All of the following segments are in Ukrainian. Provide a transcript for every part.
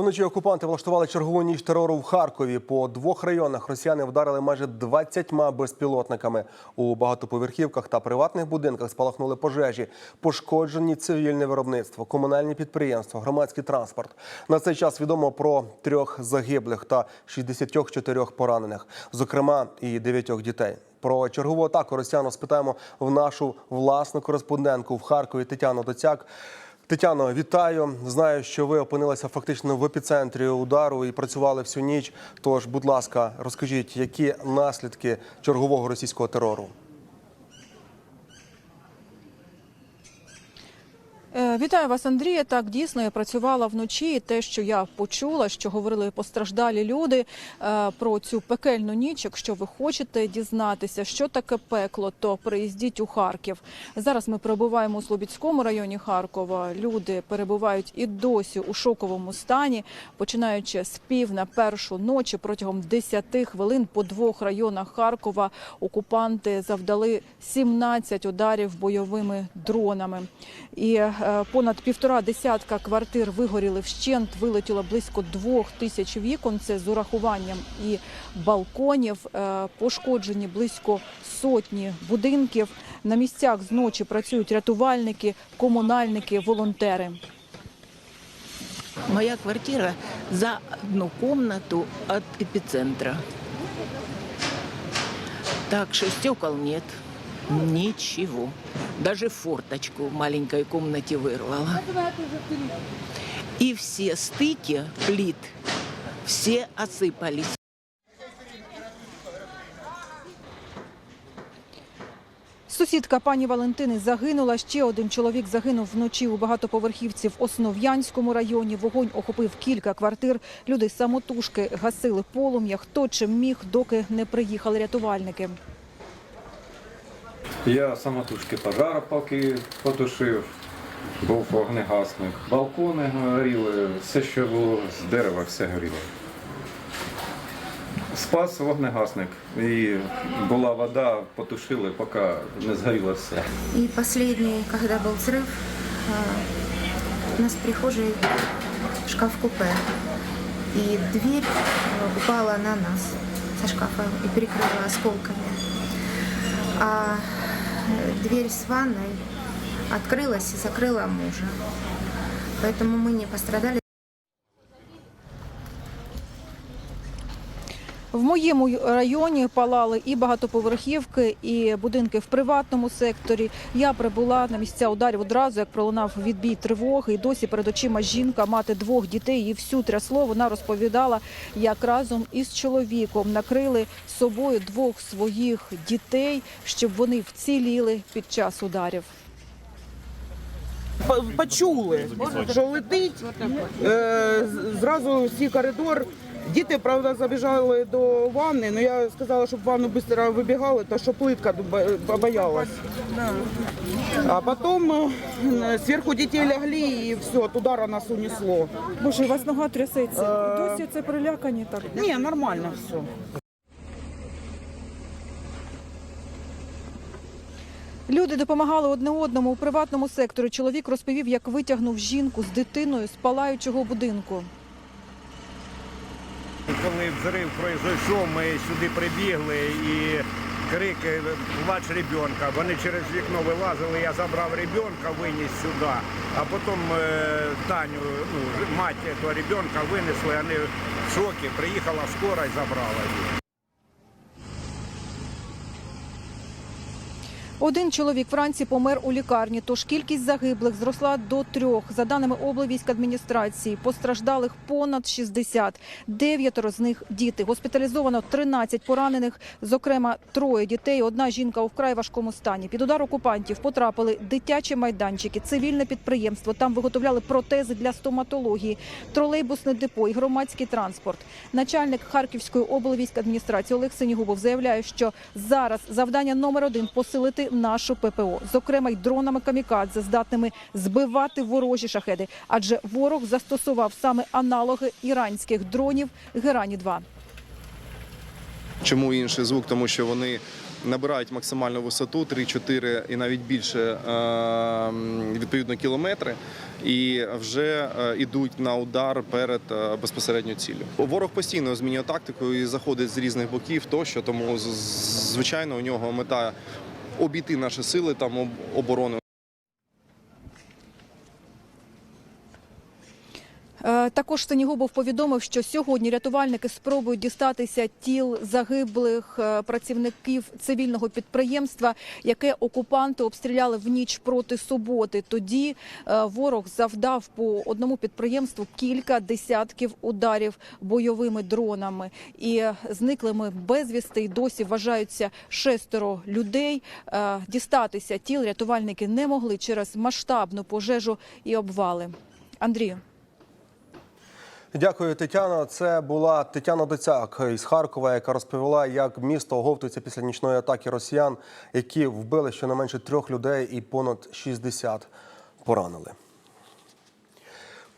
Вночі окупанти влаштували чергову ніч терору в Харкові. По двох районах росіяни вдарили майже 20 безпілотниками. У багатоповерхівках та приватних будинках спалахнули пожежі, пошкоджені цивільне виробництво, комунальні підприємства, громадський транспорт. На цей час відомо про трьох загиблих та 64 поранених, зокрема і дев'ятьох дітей. Про чергову атаку росіян спитаємо в нашу власну кореспондентку в Харкові Тетяну Доцяк. Тетяно, вітаю. Знаю, що ви опинилися фактично в епіцентрі удару і працювали всю ніч. Тож, будь ласка, розкажіть, які наслідки чергового російського терору? Вітаю вас, Андрія. Так дійсно я працювала вночі. І те, що я почула, що говорили постраждалі люди е, про цю пекельну ніч. Якщо ви хочете дізнатися, що таке пекло, то приїздіть у Харків. Зараз ми перебуваємо у Слобідському районі Харкова. Люди перебувають і досі у шоковому стані, починаючи з пів на першу ночі протягом 10 хвилин по двох районах Харкова окупанти завдали 17 ударів бойовими дронами. І е, понад півтора десятка квартир вигоріли вщент, вилетіло близько двох тисяч вікон. Це з урахуванням і балконів. Е, Пошкоджені близько сотні будинків. На місцях зночі працюють рятувальники, комунальники, волонтери. Моя квартира за одну комнату от эпицентра. Так что стекол нет Ничего. Даже форточку в маленькой комнате вырвала. И все стыки плит, все осыпались. Сусідка пані Валентини загинула. Ще один чоловік загинув вночі у багатоповерхівці в Основ'янському районі. Вогонь охопив кілька квартир. Люди самотужки гасили полум'я. Хто чим міг, доки не приїхали рятувальники. Я самотужки пожар поки потушив, був вогнегасник. Балкони горіли, все, що було з дерева, все горіло. Спас вогнегасник. І була вода, потушили, поки не згоріло все. И последний, когда был взрыв, а, у нас в прихожей шкаф-купе. И дверь а, упала на нас со шкафа и перекрыла осколками. А э, дверь с ванной открылась и закрыла мужа. Поэтому мы не пострадали. В моєму районі палали і багатоповерхівки, і будинки в приватному секторі. Я прибула на місця ударів одразу, як пролунав відбій тривоги. І досі перед очима жінка, мати двох дітей. Її всю трясло. Вона розповідала, як разом із чоловіком накрили собою двох своїх дітей, щоб вони вціліли під час ударів. Почули, що летить. Е, зразу всі коридор. Діти, правда, забіжали до ванни, але я сказала, щоб в ванну швидко вибігали, то що плитка бо- побоялась. А потім е, зверху дітей лягли і все, от удара нас унесло. Боже, у вас нога трясеться. Е. Досі це прилякані так. Ні, нормально все. Люди допомагали одне одному у приватному секторі. Чоловік розповів, як витягнув жінку з дитиною з палаючого будинку. Коли взрив пройшов, ми сюди прибігли і крики плач ребенка. Вони через вікно вилазили, я забрав ребенка, виніс сюди, а потім е, Таню, ну, мать цього ребенка винесли, вони в шокі, приїхала скора і забрала їх. Один чоловік вранці помер у лікарні, тож кількість загиблих зросла до трьох. За даними облвійськадміністрації, постраждалих понад 60. Дев'ятеро з них діти. Госпіталізовано 13 поранених, зокрема троє дітей. Одна жінка у вкрай важкому стані. Під удар окупантів потрапили дитячі майданчики, цивільне підприємство. Там виготовляли протези для стоматології, тролейбусне депо і громадський транспорт. Начальник Харківської облвійськадміністрації Олег Синігубов заявляє, що зараз завдання номер один посилити нашу ППО, зокрема й дронами камікадзе, здатними збивати ворожі шахеди. Адже ворог застосував саме аналоги іранських дронів Герані 2 Чому інший звук? Тому що вони набирають максимальну висоту 3-4 і навіть більше е, відповідно кілометри, і вже е, йдуть на удар перед е, безпосередньо ціллю. Ворог постійно змінює тактику і заходить з різних боків, тощо тому звичайно у нього мета обійти наші сили там об- оборони. Також Синігубов повідомив, що сьогодні рятувальники спробують дістатися тіл загиблих е, працівників цивільного підприємства, яке окупанти обстріляли в ніч проти суботи. Тоді е, ворог завдав по одному підприємству кілька десятків ударів бойовими дронами. І е, зниклими безвісти й досі вважаються шестеро людей. Е, Дістатися тіл рятувальники не могли через масштабну пожежу і обвали. Андрію. Дякую, Тетяно. Це була Тетяна Доцяк із Харкова, яка розповіла, як місто оговтується після нічної атаки росіян, які вбили щонайменше трьох людей і понад 60 поранили.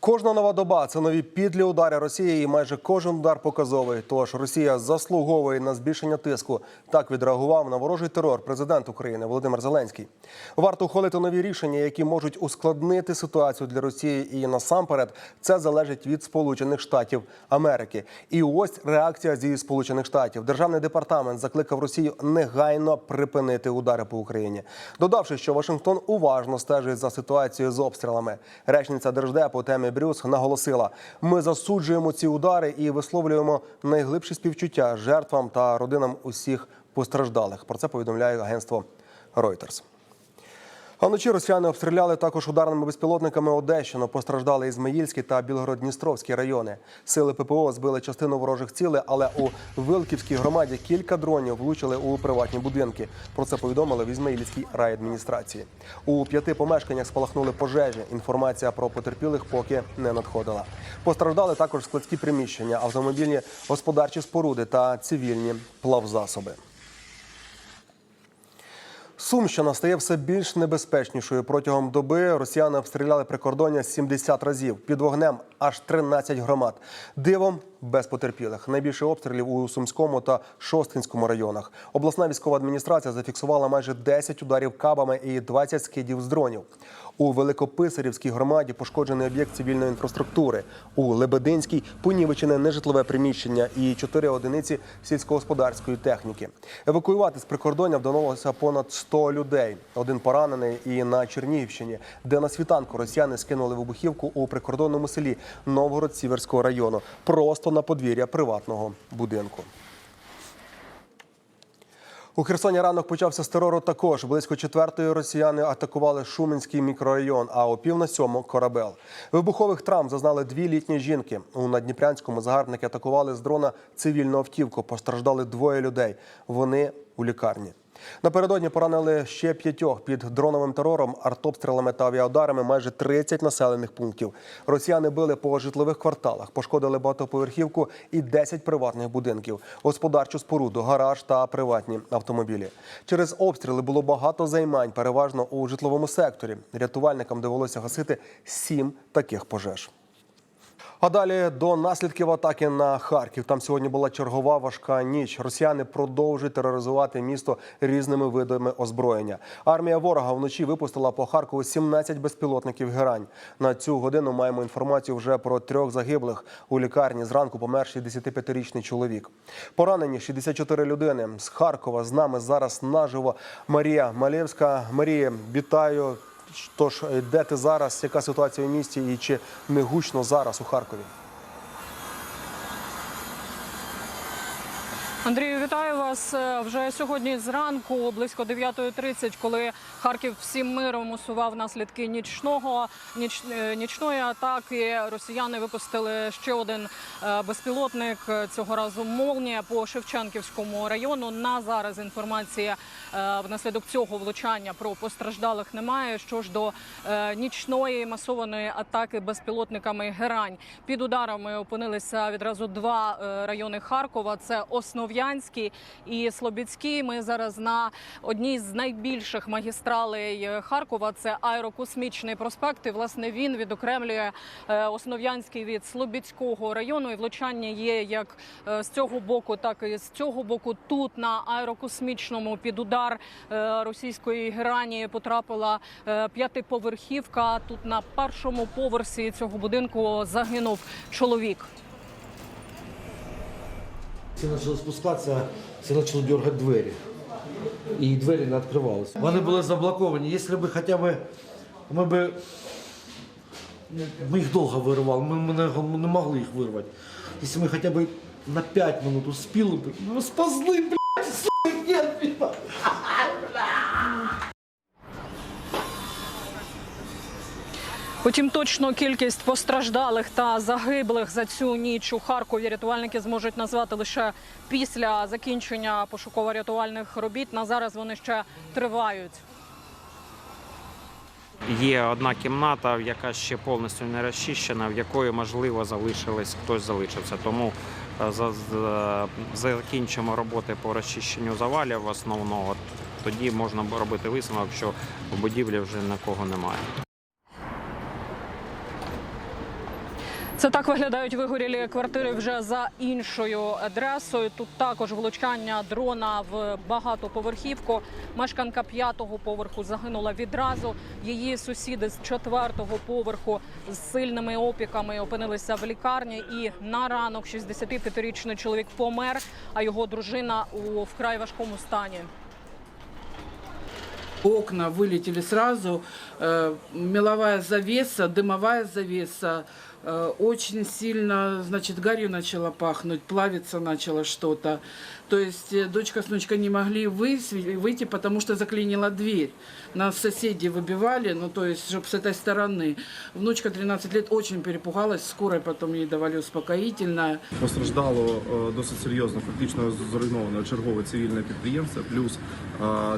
Кожна нова доба це нові підлі удари Росії, і майже кожен удар показовий. Тож Росія заслуговує на збільшення тиску. Так відреагував на ворожий терор президент України Володимир Зеленський. Варто ухвалити нові рішення, які можуть ускладнити ситуацію для Росії. І насамперед це залежить від Сполучених Штатів Америки. І ось реакція зі Сполучених Штатів. Державний департамент закликав Росію негайно припинити удари по Україні, додавши, що Вашингтон уважно стежить за ситуацією з обстрілами. Речниця держдепу Темі Брюс наголосила: ми засуджуємо ці удари і висловлюємо найглибші співчуття жертвам та родинам усіх постраждалих. Про це повідомляє агентство Reuters. А вночі росіяни обстріляли також ударними безпілотниками Одещину. Постраждали Ізмаїльський та Білгород-Дністровський райони. Сили ППО збили частину ворожих цілей, але у Вилківській громаді кілька дронів влучили у приватні будинки. Про це повідомили в Ізмаїльській райадміністрації. У п'яти помешканнях спалахнули пожежі. Інформація про потерпілих поки не надходила. Постраждали також складські приміщення, автомобільні господарчі споруди та цивільні плавзасоби. Сумщина стає все більш небезпечнішою. Протягом доби росіяни обстріляли прикордоння 70 разів. Під вогнем аж 13 громад. Дивом без потерпілих. Найбільше обстрілів у Сумському та Шостинському районах. Обласна військова адміністрація зафіксувала майже 10 ударів кабами і 20 скидів з дронів. У Великописарівській громаді пошкоджений об'єкт цивільної інфраструктури. У Лебединській понівечене нежитлове приміщення і 4 одиниці сільськогосподарської техніки. Евакуювати з прикордоння вдалося понад 100 людей. Один поранений і на Чернігівщині, де на світанку росіяни скинули вибухівку у прикордонному селі Новгород-Сіверського району, просто на подвір'я приватного будинку. У Херсоні ранок почався з терору також. Близько четвертої росіяни атакували Шуменський мікрорайон, а о пів на сьому корабел. Вибухових травм зазнали дві літні жінки. У Надніпрянському загарбники атакували з дрона цивільну автівку. Постраждали двоє людей. Вони у лікарні. Напередодні поранили ще п'ятьох під дроновим терором, артобстрілами та авіаударами майже 30 населених пунктів. Росіяни били по житлових кварталах, пошкодили багатоповерхівку і 10 приватних будинків, господарчу споруду, гараж та приватні автомобілі. Через обстріли було багато займань, переважно у житловому секторі. Рятувальникам довелося гасити сім таких пожеж. А далі до наслідків атаки на Харків. Там сьогодні була чергова важка ніч. Росіяни продовжують тероризувати місто різними видами озброєння. Армія ворога вночі випустила по Харкову 17 безпілотників герань. На цю годину маємо інформацію вже про трьох загиблих у лікарні. Зранку помер 65-річний чоловік. Поранені 64 людини. З Харкова з нами зараз наживо Марія Малєвська. Марія, вітаю. Тож, де ти зараз? Яка ситуація в місті і чи не гучно зараз у Харкові? Андрію, вітаю вас Е, вже сьогодні зранку, близько 9.30, коли Харків всім миром усував наслідки нічного ніч, е, нічної атаки. Росіяни випустили ще один е, безпілотник цього разу молнія по Шевченківському району. На зараз інформація внаслідок цього влучання про постраждалих немає. Що ж до нічної масованої атаки безпілотниками Герань під ударами опинилися відразу два райони Харкова. Це Основ'я. Основ'янській і Слобідській. Ми зараз на одній з найбільших магістралей е, Харкова. Це аерокосмічний проспект. І власне він відокремлює е, Основ'янський від Слобідського району. І влучання є як е, з цього боку, так і з цього боку. Тут на аерокосмічному під удар російської герані потрапила п'ятиповерхівка. Тут на першому поверсі цього будинку загинув чоловік. Все почали спускатися, всі почали дергати двері. І двері не відкривалися. Вони були заблоковані. Якщо б хоча б ми б ми їх довго виривали, ми, ми, не, ми не могли їх вирвати. Якщо ми хоча б на 5 минут успіли б, ну спазли, блядь, сука, нет, блядь. Утім, точну кількість постраждалих та загиблих за цю ніч у Харкові рятувальники зможуть назвати лише після закінчення пошуково-рятувальних робіт. На зараз вони ще тривають. Є одна кімната, яка ще повністю не розчищена, в якої можливо залишились хтось залишився. Тому е, за- закінчимо роботи по розчищенню завалів основного. Тоді можна робити висновок, що в будівлі вже нікого немає. Це так виглядають вигорілі квартири вже за іншою адресою. Тут також влучання дрона в багатоповерхівку. Мешканка п'ятого поверху загинула відразу. Її сусіди з четвертого поверху з сильними опіками опинилися в лікарні. І на ранок 65-річний чоловік помер, а його дружина у вкрай важкому стані. Окна вылетели сразу, э, меловая завеса, дымовая завеса, э, очень сильно, значит, гарью начало пахнуть, плавиться начало что-то. То есть э, дочка с внучкой не могли высве- выйти, потому что заклинила дверь. Нас соседи выбивали, ну то есть, чтобы с этой стороны. Внучка 13 лет очень перепугалась, скорой потом ей давали успокоительное. Постраждало е, досить серйозно, фактично зруйновано чергове цивільне підприємство, плюс е,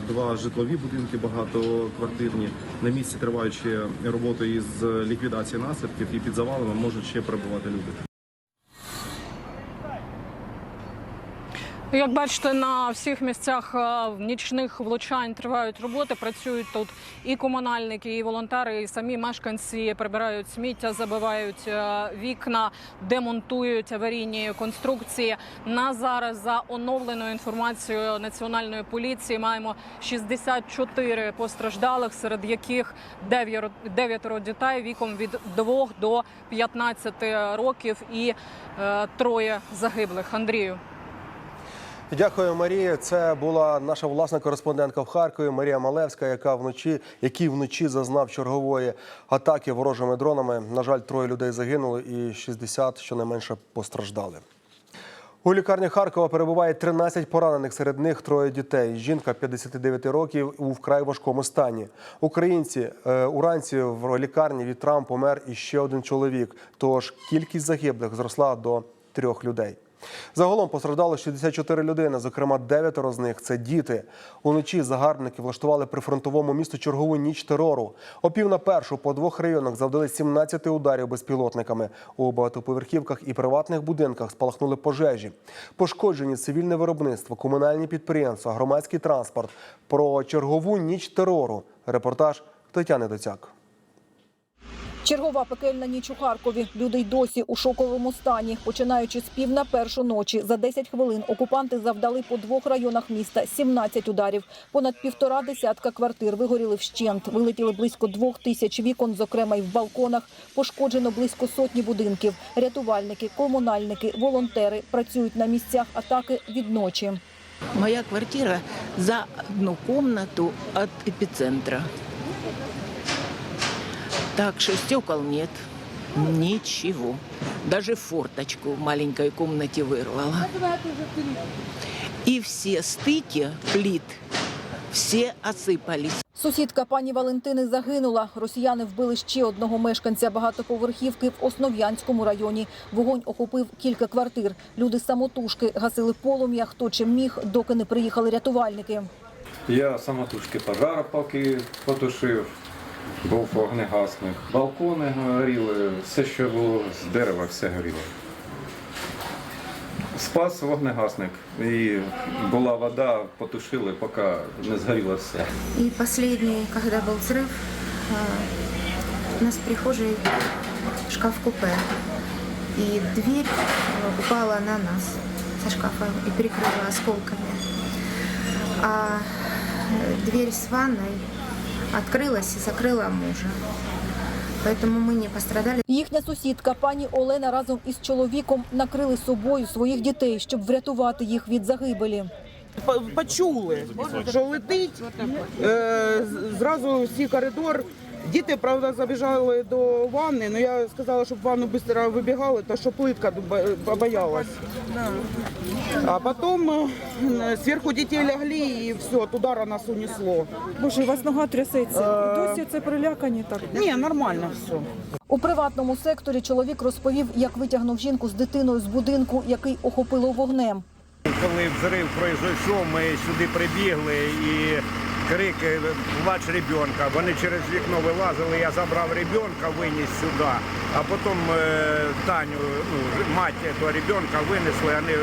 два житлові будинки багатоквартирні. На місці триваючи роботи із ліквідації наслідків і під завалами можуть ще перебувати люди. Як бачите, на всіх місцях е, нічних влучань тривають роботи. Працюють тут і комунальники, і волонтери, і самі мешканці прибирають сміття, забивають е, вікна, демонтують аварійні конструкції. На зараз за оновленою інформацією національної поліції маємо 64 постраждалих, серед яких дев'яро дев'ятеро дітей віком від 2 до 15 років і е, троє загиблих. Андрію. Дякую, Марія. Це була наша власна кореспондентка в Харкові Марія Малевська, яка вночі, який вночі зазнав чергової атаки ворожими дронами. На жаль, троє людей загинули і 60 щонайменше постраждали. У лікарні Харкова перебуває 13 поранених, серед них троє дітей. Жінка 59 років у вкрай важкому стані. Українці е, уранці в лікарні від травм помер і ще один чоловік. Тож кількість загиблих зросла до трьох людей. Загалом постраждало 64 людини, зокрема дев'ятеро з них це діти. Уночі загарбники влаштували при фронтовому місту чергову ніч терору. О пів на першу по двох районах завдали 17 ударів безпілотниками. У багатоповерхівках і приватних будинках спалахнули пожежі. Пошкоджені цивільне виробництво, комунальні підприємства, громадський транспорт. Про чергову ніч терору. Репортаж Тетяни Доцяк. Чергова пекельна ніч у Харкові. Люди й досі у шоковому стані. Починаючи з пів на першу ночі, за 10 хвилин окупанти завдали по двох районах міста 17 ударів. Понад півтора десятка квартир вигоріли вщент. Вилетіли близько двох тисяч вікон, зокрема й в балконах. Пошкоджено близько сотні будинків. Рятувальники, комунальники, волонтери працюють на місцях атаки від ночі. Моя квартира за одну комнату от эпицентра. Так что стекол нет. Ничего. Даже форточку в маленькой комнате вырвала. И все стыки плит, все осыпались. Сусідка пані Валентини загинула. Росіяни вбили ще одного мешканця багатоповерхівки в Основ'янському районі. Вогонь охопив кілька квартир. Люди самотужки гасили полум'я, хто чим міг, доки не приїхали рятувальники. Я самотужки пожар поки потушив, був вогнегасник. Балкони горіли, все, що було з дерева, все горіло. Спас вогнегасник. І була вода, потушили, поки не згоріло все. И последний, когда был взрыв, а, у нас в прихожей шкаф-купе. И дверь а, упала на нас со шкафа и перекрыла осколками. А э, дверь с ванной открылась и закрыла мужа. Поэтому мы не пострадали. Їхня сусідка пані Олена разом із чоловіком накрили собою своїх дітей, щоб врятувати їх від загибелі. По- Почули, що летить. Е, з- Зразу всі коридор. Діти, правда, забіжали до ванни, але я сказала, щоб в ванну швидко вибігали, то що плитка бо- побоялась. А потім е, зверху діти лягли і все, от удара нас унесло. Боже, у вас нога трясеться. Е. Досі це перелякані так. Ні, нормально все. У приватному секторі чоловік розповів, як витягнув жінку з дитиною з будинку, який охопило вогнем. Коли взрив пройшов, ми сюди прибігли і крики плач ребенка. Вони через вікно вилазили, я забрав ребенка, виніс сюди, а потім е, Таню, ну, мать цього ребенка винесли, вони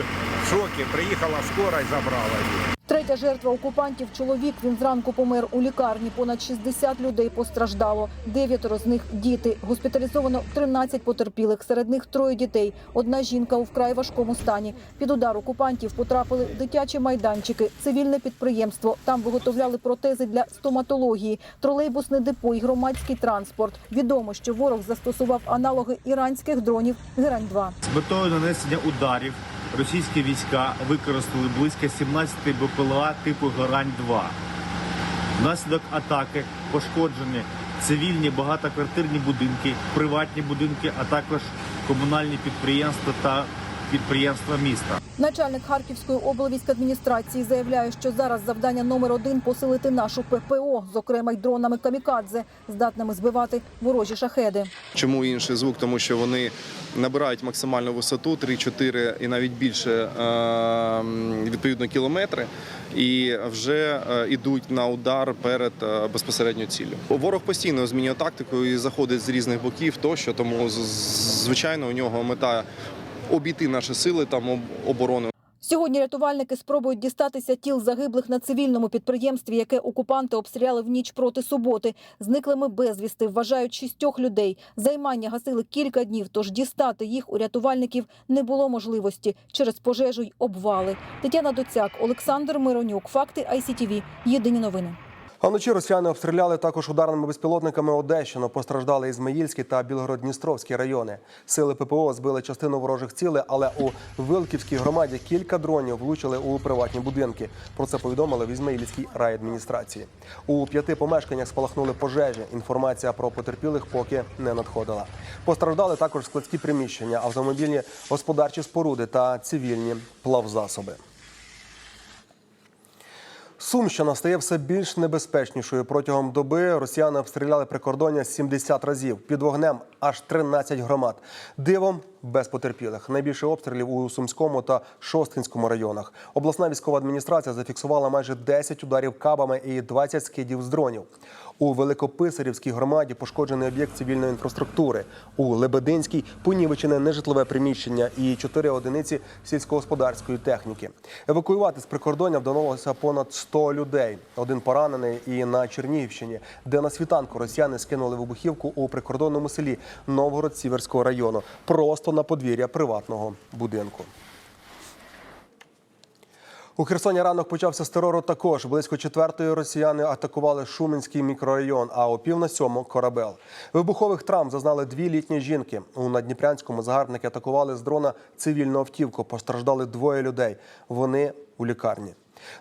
в шокі, приїхала скора і забрала її. Третя жертва окупантів чоловік. Він зранку помер у лікарні. Понад 60 людей постраждало. Дев'ятеро з них діти. Госпіталізовано 13 потерпілих. Серед них троє дітей. Одна жінка у вкрай важкому стані. Під удар окупантів потрапили дитячі майданчики, цивільне підприємство. Там виготовляли протези для стоматології, тролейбусне депо і громадський транспорт. Відомо, що ворог застосував аналоги іранських дронів Герань-2. З метою нанесення ударів російські війська використали близько 17 БПЛА типу Гарань-2. Внаслідок атаки пошкоджені цивільні багатоквартирні будинки, приватні будинки, а також комунальні підприємства та підприємства міста. Начальник Харківської облвійськадміністрації заявляє, що зараз завдання номер один посилити нашу ППО, зокрема й дронами камікадзе, здатними збивати ворожі шахеди. Чому інший звук? Тому що вони набирають максимальну висоту 3-4 і навіть більше е, відповідно кілометри. І вже е, йдуть на удар перед е, безпосередньо ціллю. Ворог постійно змінює тактику і заходить з різних боків, тощо тому звичайно у нього мета обійти наші сили там об- оборони. Сьогодні рятувальники спробують дістатися тіл загиблих на цивільному підприємстві, яке окупанти обстріляли в ніч проти суботи. Зниклими безвісти вважають шістьох людей. Займання гасили кілька днів, тож дістати їх у рятувальників не було можливості через пожежу й обвали. Тетяна Доцяк, Олександр Миронюк. Факти ICTV. Єдині новини. А вночі росіяни обстріляли також ударними безпілотниками Одещину. Постраждали Ізмаїльський та Білгород-Дністровський райони. Сили ППО збили частину ворожих цілей, але у Вилківській громаді кілька дронів влучили у приватні будинки. Про це повідомили в Ізмаїльській райадміністрації. У п'яти помешканнях спалахнули пожежі. Інформація про потерпілих поки не надходила. Постраждали також складські приміщення, автомобільні господарчі споруди та цивільні плавзасоби. Сумщина стає все більш небезпечнішою. Протягом доби росіяни обстріляли прикордоння 70 разів. Під вогнем аж 13 громад. Дивом без потерпілих. Найбільше обстрілів у Сумському та Шостинському районах. Обласна військова адміністрація зафіксувала майже 10 ударів кабами і 20 скидів з дронів. У Великописарівській громаді пошкоджений об'єкт цивільної інфраструктури. У Лебединській понівечене нежитлове приміщення і 4 одиниці сільськогосподарської техніки. Евакуювати з прикордоння вдалося понад 100 людей. Один поранений і на Чернігівщині, де на світанку росіяни скинули вибухівку у прикордонному селі Новгород-Сіверського району, просто на подвір'я приватного будинку. У Херсоні ранок почався з терору також. Близько четвертої росіяни атакували Шуменський мікрорайон, а о пів на сьому корабел. Вибухових травм зазнали дві літні жінки. У Надніпрянському загарбники атакували з дрона цивільну автівку. Постраждали двоє людей. Вони у лікарні.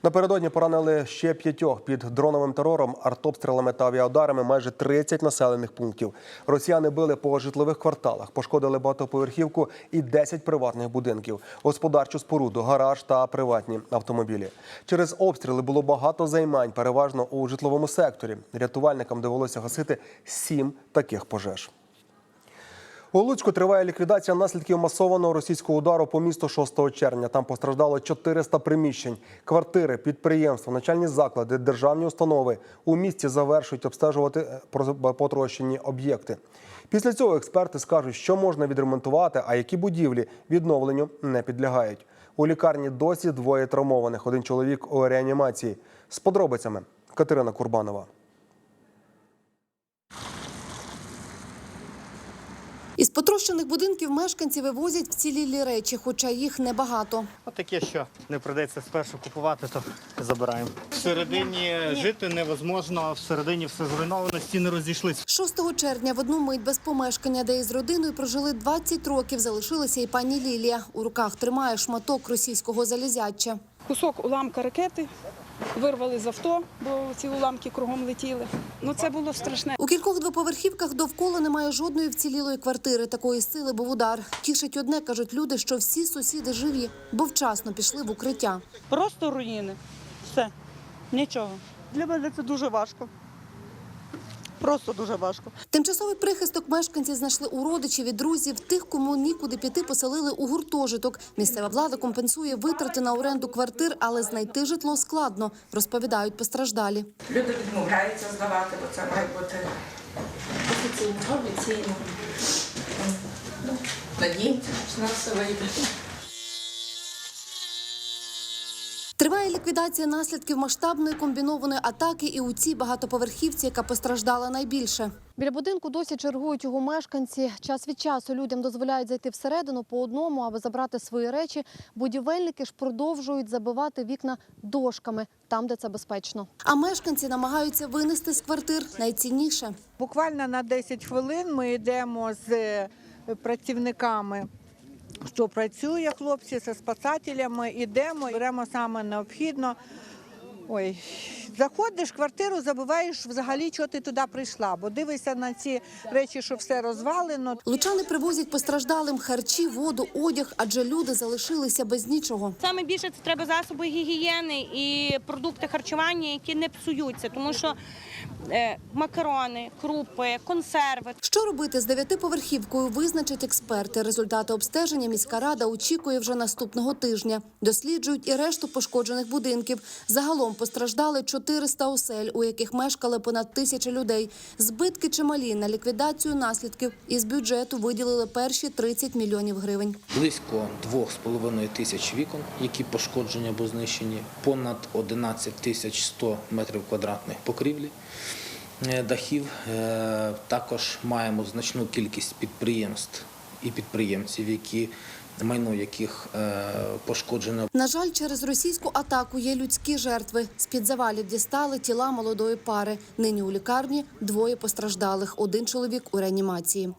Напередодні поранили ще п'ятьох під дроновим терором, артобстрілами та авіаударами майже 30 населених пунктів. Росіяни били по житлових кварталах, пошкодили багатоповерхівку і 10 приватних будинків, господарчу споруду, гараж та приватні автомобілі. Через обстріли було багато займань, переважно у житловому секторі. Рятувальникам довелося гасити сім таких пожеж. У Луцьку триває ліквідація наслідків масованого російського удару по місту 6 червня. Там постраждало 400 приміщень, квартири, підприємства, начальні заклади, державні установи. У місті завершують обстежувати е, потрощені об'єкти. Після цього експерти скажуть, що можна відремонтувати, а які будівлі відновленню не підлягають. У лікарні досі двоє травмованих. Один чоловік у реанімації. З подробицями Катерина Курбанова. Із потрощених будинків мешканці вивозять вцілілі речі, хоча їх небагато. Отаке, що не придеться спершу купувати, то забираємо. Всередині жити невозможно, всередині все зруйновано, стіни розійшлись. 6 червня в одну мить без помешкання, де із родиною прожили 20 років, залишилася і пані Лілія. У руках тримає шматок російського залізяча. Кусок уламка ракети вирвали з авто, бо ці уламки кругом летіли. Ну це було страшне. У кількох двоповерхівках довкола немає жодної вцілілої квартири. Такої сили був удар. Тішить одне, кажуть люди, що всі сусіди живі, бо вчасно пішли в укриття. Просто руїни. Все. Нічого. Для мене це дуже важко. Просто дуже важко. Тимчасовий прихисток мешканці знайшли у родичів і друзів. Тих, кому нікуди піти, поселили у гуртожиток. Місцева влада компенсує витрати на оренду квартир, але знайти житло складно, розповідають постраждалі. Люди відмовляються здавати, бо це має бути офіційно, офіційно. Ну, Надіємося, що нас все вийде. Триває ліквідація наслідків масштабної комбінованої атаки і у цій багатоповерхівці, яка постраждала найбільше. Біля будинку досі чергують його мешканці. Час від часу людям дозволяють зайти всередину по одному, аби забрати свої речі. Будівельники ж продовжують забивати вікна дошками там, де це безпечно. А мешканці намагаються винести з квартир найцінніше. Буквально на 10 хвилин ми йдемо з е, працівниками, що працює хлопці зі спасателями. Йдемо, беремо саме необхідно. Ой, заходиш в квартиру, забуваєш взагалі, що ти туди прийшла, бо дивишся на ці речі, що все розвалено. Лучани привозять постраждалим харчі, воду, одяг, адже люди залишилися без нічого. Саме більше це треба засоби гігієни і продукти харчування, які не псуються, тому що макарони, крупи, консерви. Що робити з дев'ятиповерхівкою, визначать експерти. Результати обстеження міська рада очікує вже наступного тижня. Досліджують і решту пошкоджених будинків. Загалом постраждали 400 осель, у яких мешкали понад тисяча людей. Збитки чималі на ліквідацію наслідків із бюджету виділили перші 30 мільйонів гривень. Близько 2,5 тисяч вікон, які пошкоджені або знищені, понад 11 тисяч 100 метрів квадратних покрівлі е, дахів. Е, Також маємо значну кількість підприємств і підприємців, які майно яких е, пошкоджено На жаль, через російську атаку є людські жертви. З-під завалів дістали тіла молодої пари. Нині у лікарні двоє постраждалих. Один чоловік у реанімації.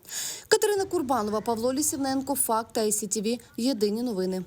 Катерина Курбанова, Павло Лісівненко, Факт та. Єдині новини.